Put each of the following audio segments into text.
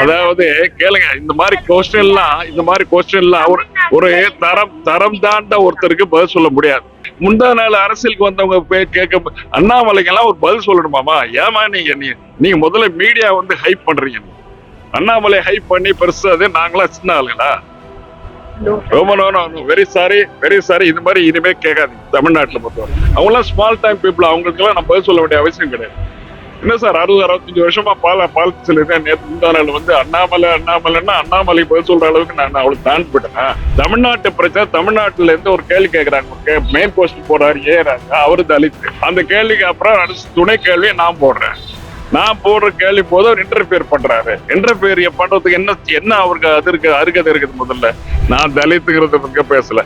அதாவது கேளுங்க இந்த மாதிரி கொஸ்டின்லாம் இந்த மாதிரி கொஸ்டின்லாம் ஒரு ஒரு தரம் தரம் தாண்ட ஒருத்தருக்கு பதில் சொல்ல முடியாது. முந்தா நாள் அரசியலுக்கு வந்தவங்க போய் கேட்க அண்ணாமலைக்கெல்லாம் ஒரு பதில் சொல்லணுமாமா? ஏமா நீங்க நீங்க முதல்ல மீடியா வந்து ஹைப் பண்றீங்க. அண்ணாமலை ஹைப் பண்ணி பெருசா அது நாங்களாம் சின்ன ஆளுங்களா? ரொம்ப no very sorry very sorry இது மாதிரி இனிமே கேட்காதீங்க தமிழ்நாட்டுல பொறுத்தவரை அவங்களாம் ஸ்மால் டைம் பீப்புள் அவங்களுக்குலாம் நம்ம பதில் சொல்ல வேண்டிய அவசியம் கிடையாது. என்ன சார் அறுபது அறுபத்தஞ்சு வருஷமா பால பாலிடிக்ஸ்ல இருக்கேன் நேற்று முந்தா நாள் வந்து அண்ணாமலை அண்ணாமலைன்னா அண்ணாமலை பதில் சொல்ற அளவுக்கு நான் அவளுக்கு தாண்டி போட்டேன்? தமிழ்நாட்டு பிரச்சனை தமிழ்நாட்டுல இருந்து ஒரு கேள்வி கேட்கறாங்க மெயின் போஸ்ட் போறாரு ஏறாங்க அவரு தலித். அந்த கேள்விக்கு அப்புறம் அடுத்த துணை கேள்வியை நான் போடுறேன். நான் போடுற கேள்வி போது அவர் இன்டர்ஃபியர் பண்றாரு. இன்டர்ஃபியர் பண்றதுக்கு என்ன என்ன அவருக்கு அது இருக்கு அருகதை இருக்குது முதல்ல? நான் தலித்துங்கிறத பத்தி பேசல.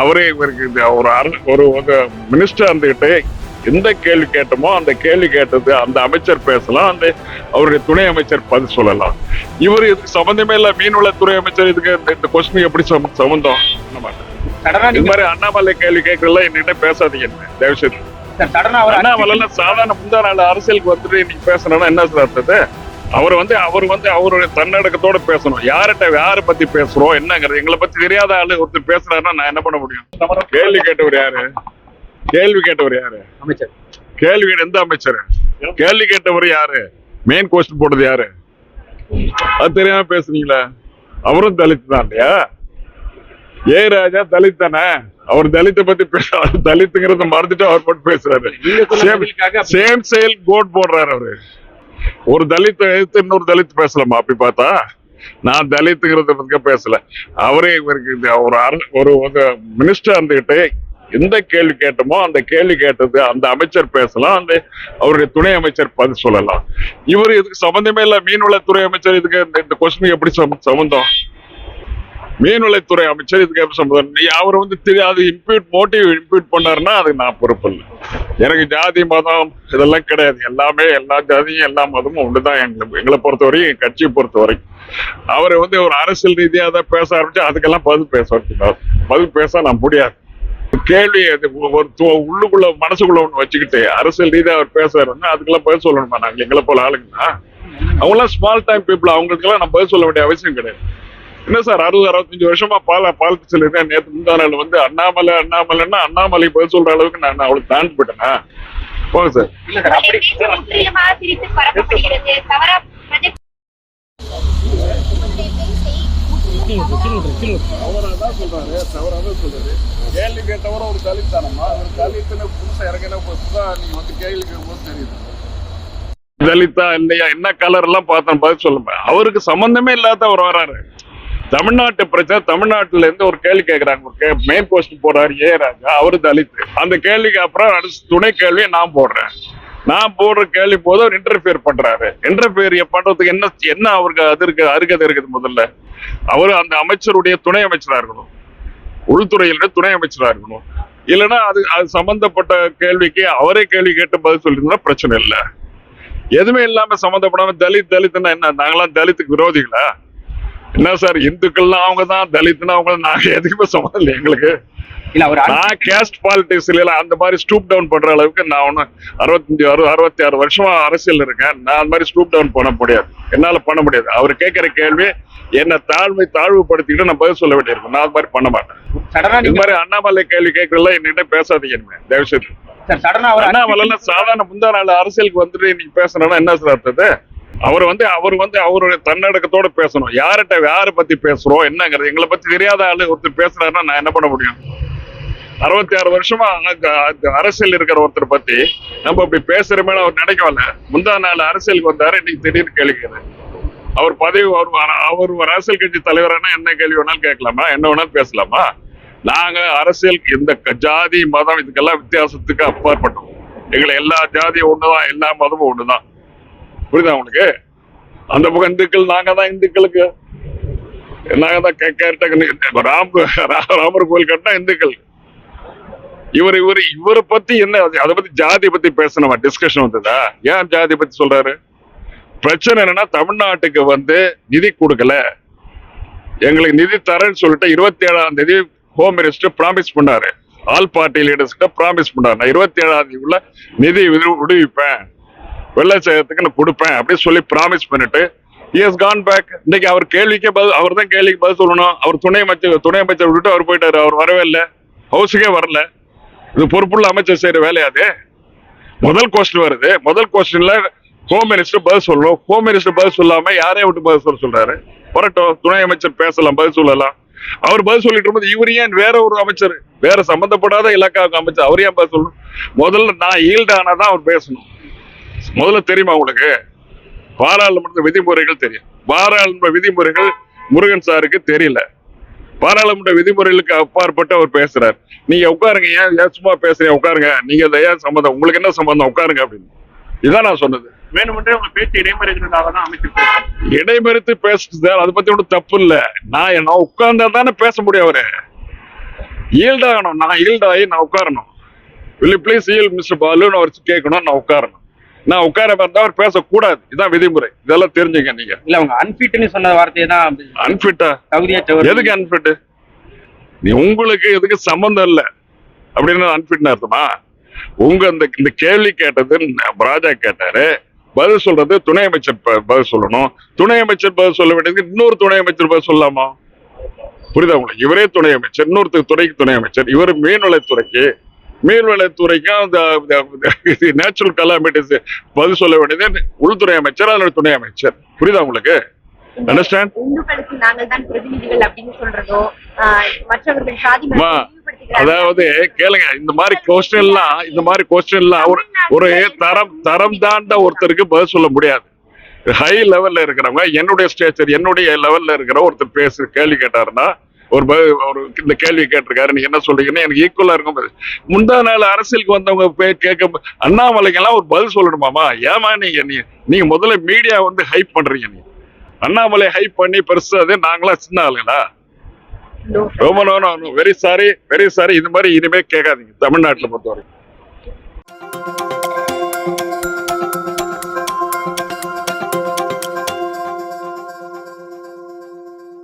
அவரே இவருக்கு ஒரு ஒரு மினிஸ்டர் இருந்துகிட்டு எந்த கேள்வி கேட்டோமோ அந்த கேள்வி கேட்டது அந்த அமைச்சர் பேசலாம் அந்த அவருடைய துணை அமைச்சர் பதில் சொல்லலாம். இவர் இதுக்கு சம்பந்தமே இல்ல மீன்வளத்துறை அமைச்சர் இதுக்கு இந்த- இந்த கொஸ்டின் எப்படி சம்பந்தம்? இது நீங்க மாதிரி அண்ணாமலை கேள்வி கேட்கறதுல என்கிட்ட பேசாதீங்க தயவு செய்து அண்ணாமலை சாதாரண முந்தா நாள் அரசியலுக்கு வந்துட்டு இன்னைக்கு பேசணும்னா என்ன சார் அர்த்தது அவர் வந்து அவர் வந்து அவருடைய தன்னடக்கத்தோட பேசணும். யார்கிட்ட யாரை பத்தி பேசுறோம் என்னங்கிறது எங்களை பத்தி தெரியாத ஆளு ஒருத்தர் பேசுறாருன்னா நான் என்ன பண்ண முடியும்? கேள்வி கேட்டவர் யாரு? கேள்வி கேட்டவர் யாரு? அமைச்சர். கேள்வி எந்த அமைச்சர்? கேள்வி கேட்டவர் யாரு? மெயின் கொஸ்டின் போட்டது யாரு? அது தெரியாம பேசுனீங்களா. அவரும் தலித் தான் இல்லையா? ஏ ராஜா தலித் தானே? அவர் தலித்தை பத்தி பேச அவர் தலித்துங்கிறத மறந்துட்டு அவர் மட்டும் பேசுறாரு. சேம் செயல் கோட் போடுறாரு அவரு. ஒரு தலித் எடுத்து இன்னொரு தலித் பேசலாமா? அப்படி பார்த்தா நான் தலித்துங்கிறத பத்தி பேசல. அவரே இவருக்கு ஒரு ஒரு மினிஸ்டர் இருந்துகிட்டு எந்த கேள்வி கேட்டோமோ அந்த கேள்வி கேட்டது அந்த அமைச்சர் பேசலாம் அந்த அவருடைய துணை அமைச்சர் பதில் சொல்லலாம். இவர் இதுக்கு சம்பந்தமே இல்ல. மீன்வளத்துறை அமைச்சர் இதுக்கு இந்த- இந்த கொஸ்டின் எப்படி சம்பந்தம்? மீன்வளத்துறை அமைச்சர் இதுக்கு எப்படி சம்பந்தம்? நீ அவர் வந்து தெரியாது இம்ப்யூட் மோட்டிவ் இம்ப்யூட் பண்ணாருன்னா அதுக்கு நான் பொறுப்பு இல்லை. எனக்கு ஜாதி மதம் இதெல்லாம் கிடையாது. எல்லாமே எல்லா ஜாதியும் எல்லா மதமும் ஒன்றுதான் எங்களை எங்களை பொறுத்தவரைக்கும் என் கட்சியை பொறுத்த வரைக்கும் அவரை வந்து ஒரு அரசியல் ரீதியா தான் பேச ஆரம்பிச்சு அதுக்கெல்லாம் பதில் பேச பதில் பேச நான் முடியாது. கேள்வி அது ஒரு து- உள்ளுக்குள்ள மனசுக்குள்ள ஒண்ணு வச்சுக்கிட்டு அரசியல் ரீதியா அவர் பேசுறாருன்னா அதுக்கெல்லாம் பதில் சொல்லணுமா? நாங்க எங்களை போல ஆளுங்கன்னா அவங்களாம் ஸ்மால் டைம் பீப்புள் அவங்களுக்கெல்லாம் நான் பதில் சொல்ல வேண்டிய அவசியம் கிடையாது. என்ன சார் அறுபது அறுபத்தஞ்சு வருஷமா பால பாலிடிக்ஸ்ல இருக்கேன் நேற்று முந்தா நாள் வந்து அண்ணாமலை அண்ணாமலைன்னா அண்ணாமலை பதில் சொல்ற அளவுக்கு நான் அவளுக்கு தாண்டி போயிட்டேனா? போங்க சார் இல்ல சார் அப்படி சார், முற்றிலுமாக பிரித்து பரப்பப்படுகிறது தவறா ப்ரொஜெக்ட் அவராதான் சொல்றாரு தவறாதான் சொல்றாரு. கேள்வி கேட்டவர ஒரு தலித் தானம்மா ஒரு தலித்துன்னு புதுசா இறங்கின புதுசா நீங்க வந்து கேள்வி கேட்கும்போது தெரியுது. தலித்தா இல்லையா என்ன கலர் எல்லாம் பார்த்தேன் பதில் சொல்லுங்க. அவருக்கு சம்பந்தமே இல்லாத அவர் வராரு. தமிழ்நாட்டு பிரச்சனை தமிழ்நாட்டுல இருந்து ஒரு கேள்வி கேட்கறாங்க ஒரு மெயின் போஸ்ட் போறாரு ஏ ராஜா அவரு தலித் அந்த கேள்விக்கு அப்புறம் அடுத்த துணை கேள்வியை நான் போடுறேன். நான் போடுற கேள்வி போது அவர் இன்டர்ஃபியர் பண்றாரு. இன்டர்ஃபியர் பண்றதுக்கு என்ன என்ன அவருக்கு அது இருக்கு அருகதை இருக்குது முதல்ல. அவர் அந்த அமைச்சருடைய துணை அமைச்சரா இருக்கணும். உள்துறையில துணை அமைச்சரா இருக்கணும். இல்லைன்னா அது அது சம்பந்தப்பட்ட கேள்விக்கு அவரே கேள்வி கேட்டு பதில் சொல்லியிருந்தா பிரச்சனை இல்லை. எதுவுமே இல்லாம சம்மந்தப்படாம தலித் தலித்னா என்ன? நாங்களாம் தலித்துக்கு விரோதிகளா? என்ன சார் இந்துக்கள்லாம் அவங்க தான் தலித்னா அவங்க நாங்கள் நாங்க எதுக்குமே சம்மந்தம் இல்லை எங்களுக்கு? இல்ல அவர் நான் கேஸ்ட் பாலிடிக்ஸ் இல்ல அந்த மாதிரி ஸ்டூப் டவுன் பண்ற அளவுக்கு நான் ஒண்ணு அறுபத்தஞ்சு அறு அறுபத்தி ஆறு வருஷமா அரசியல் இருக்கேன். நான் அந்த மாதிரி ஸ்டூப் டவுன் பண்ண முடியாது. என்னால பண்ண முடியாது. அவர் கேட்கிற கேள்வி என்ன தாழ்மை தாழ்வுபடுத்திக்கிட்டு நான் பதில் சொல்ல வேண்டியிருக்கும். நான் அது மாதிரி பண்ண மாட்டேன். இது மாதிரி அண்ணாமலை கேள்வி கேட்கறதுல என்கிட்ட பேசாதீங்க இனிமே, தயவு செய்து சார், சடனா அவர் அண்ணாமலை சாதாரண முந்தா நாள் அரசியலுக்கு வந்துட்டு இன்னைக்கு பேசணும்னா என்ன சார் அர்த்தது அவர் வந்து அவர் வந்து அவருடைய தன்னடக்கத்தோட பேசணும். யார்கிட்ட யாரை பத்தி பேசுறோம் என்னங்கிறது. எங்களை பத்தி தெரியாத ஆளு ஒருத்தர் பேசுறாருன்னா நான் என்ன பண்ண முடியும்? அறுபத்தி ஆறு வருஷமா அரசியல் இருக்கிற ஒருத்தர் பத்தி நம்ம அப்படி பேசுறமே அவர் நினைக்கல முந்தா நாள் அரசியலுக்கு வந்தாரு இன்னைக்கு திடீர்னு கேள்விக்கிறது அவர் பதவி அவர் அவர் ஒரு அரசியல் கட்சி தலைவரானா என்ன கேள்வி வேணாலும் கேட்கலாமா? என்ன வேணாலும் பேசலாமா? நாங்க அரசியலுக்கு இந்த ஜாதி மதம் இதுக்கெல்லாம் வித்தியாசத்துக்கு அப்பாற்பட்டோம். எங்களை எல்லா ஜாதியும் ஒண்ணுதான் எல்லா மதமும் ஒண்ணுதான். புரியுதா உங்களுக்கு? அந்த பக்கம் இந்துக்கள் நாங்க தான் இந்துக்களுக்கு நாங்க தான் கே- ராம் ராமர் கோயில் கட்டினா இந்துக்கள். இவர் இவர் இவரை பத்தி என்ன அதை பத்தி ஜாதி பத்தி பேசணுமா? டிஸ்கஷன் வந்ததா? ஏன் ஜாதி பத்தி சொல்றாரு? பிரச்சனை என்னன்னா தமிழ்நாட்டுக்கு வந்து நிதி கொடுக்கல. எங்களுக்கு நிதி தரேன்னு சொல்லிட்டு இருபத்தி ஏழாம் தேதி ஹோம் மினிஸ்டர் ப்ராமிஸ் பண்ணாரு. ஆல் பார்ட்டி லீடர்ஸ் கிட்ட ப்ராமிஸ் பண்ணாரு. நான் இருபத்தி ஏழாம் தேதிக்குள்ள நிதி விடுவிப்பேன். வெள்ளச்சேகத்துக்கு நான் கொடுப்பேன் அப்படின்னு சொல்லி ப்ராமிஸ் பண்ணிட்டு இஸ் கான் பேக் இன்னைக்கு அவர் கேள்விக்கே பதில் அவர் தான் கேள்விக்கு பதில் சொல்லணும். அவர் துணை அமைச்சர் துணை அமைச்சர் விட்டுட்டு அவர் போயிட்டாரு. அவர் வரவே இல்லை. ஹவுஸுக்கே வரல. இது பொறுப்புள்ள அமைச்சர் செய்யற வேலையாது முதல் கொஸ்டின் வருது. முதல் கொஸ்டின்ல ஹோம் மினிஸ்டர் பதில் சொல்லணும். ஹோம் மினிஸ்டர் பதில் சொல்லாம யாரையும் விட்டு பதில் சொல்ல சொல்றாரு? வரட்டும் துணை அமைச்சர் பேசலாம் பதில் சொல்லலாம். அவர் பதில் சொல்லிட்டு இருக்கும்போது இவர் ஏன் வேற ஒரு அமைச்சர் வேற சம்பந்தப்படாத இலாக்காவுக்கு அமைச்சர் அவர் ஏன் பதில் சொல்லணும்? முதல்ல நான் ஈல்டானா தான் அவர் பேசணும். முதல்ல தெரியுமா உங்களுக்கு? பாராளுமன்ற விதிமுறைகள் தெரியும். பாராளுமன்ற விதிமுறைகள் முருகன் சாருக்கு தெரியல. பாராளுமன்ற விதிமுறைகளுக்கு அப்பாற்பட்டு அவர் பேசுறாரு. நீங்க உட்காருங்க ஏன் ஏன் சும்மா பேசுறீங்க? உட்காருங்க. நீங்க ஏன் சம்பந்தம் உங்களுக்கு என்ன சம்பந்தம் உட்காருங்க அப்படின்னு. இதான் நான் சொன்னது. வேணுமென்றே உங்க பேச்சு இடைமறைக்கிறதுக்காக தான் பேசுறாரு. இடைமறித்து பேசுறது சார் அதை பத்தி ஒன்றும் தப்பு இல்ல. நான் நான் உட்கார்ந்தா தானே பேச முடியும் அவரு. ஈல்டாகணும் நான் ஈல்டாகி நான் உட்காரணும். Will ப்ளீஸ் ஈல் மிஸ்டர் பாலுன்னு அவர் கேட்கணும். நான் உட்காரணும். நான் உட்கார இருந்தா அவர் பேசக்கூடாது. இதான் விதிமுறை. இதெல்லாம் தெரிஞ்சுங்க நீங்க. இல்ல அவங்க அன்பிட்னு சொன்ன வார்த்தையை தான் அன்பிட்டா தகுதியற்றவர். எதுக்கு அன்பிட் நீ உங்களுக்கு எதுக்கு சம்பந்தம் இல்ல. அப்படின்னு அன்பிட்னு அர்த்தமா? உங்க இந்த இந்த கேள்வி கேட்டது ராஜா கேட்டாரு. பதில் சொல்றது துணை அமைச்சர் பதில் சொல்லணும். துணை அமைச்சர் பதில் சொல்ல வேண்டியது இன்னொரு துணை அமைச்சர் பதில் சொல்லலாமா? புரியுதா உங்களுக்கு? இவரே துணை அமைச்சர் இன்னொரு துறைக்கு துணை அமைச்சர். இவர் மீன்வளத்துறைக்கு மீன்வளத்துறைக்கும் நேச்சுரல் கலாமிட்டிஸ் பதில் சொல்ல வேண்டியது. உள்துறை அமைச்சர் அல்லது துணை அமைச்சர். புரியுதா உங்களுக்கு. அதாவது கேளுங்க இந்த மாதிரி கொஸ்டின் எல்லாம் இந்த மாதிரி கொஸ்டின் எல்லாம் ஒரு ஒரு தரம் தரம் தாண்ட ஒருத்தருக்கு பதில் சொல்ல முடியாது. ஹை லெவல்ல இருக்கிறவங்க என்னுடைய ஸ்டேச்சர் என்னுடைய லெவல்ல இருக்கிற ஒருத்தர் பேசு கேள்வி கேட்டாருன்னா ஒரு ஒரு இந்த கேள்வி கேட்டிருக்காரு. நீங்க என்ன சொல்றீங்கன்னு எனக்கு ஈக்குவலா இருக்கும். முந்தா நாள் அரசியலுக்கு வந்தவங்க போய் கேட்க அண்ணாமலைக்கெல்லாம் ஒரு பதில் சொல்லணுமாமா? ஏமா நீங்க நீ நீங்க முதல்ல மீடியா வந்து ஹைப் பண்றீங்க நீங்க. அண்ணாமலை ஹைப் பண்ணி பெருசா அது நாங்களாம் சின்ன ஆளுங்களா. ரொம்ப no very sorry very sorry இது மாதிரி இனிமே கேட்காதீங்க தமிழ்நாட்டுல பொறுத்தவரைக்கும்.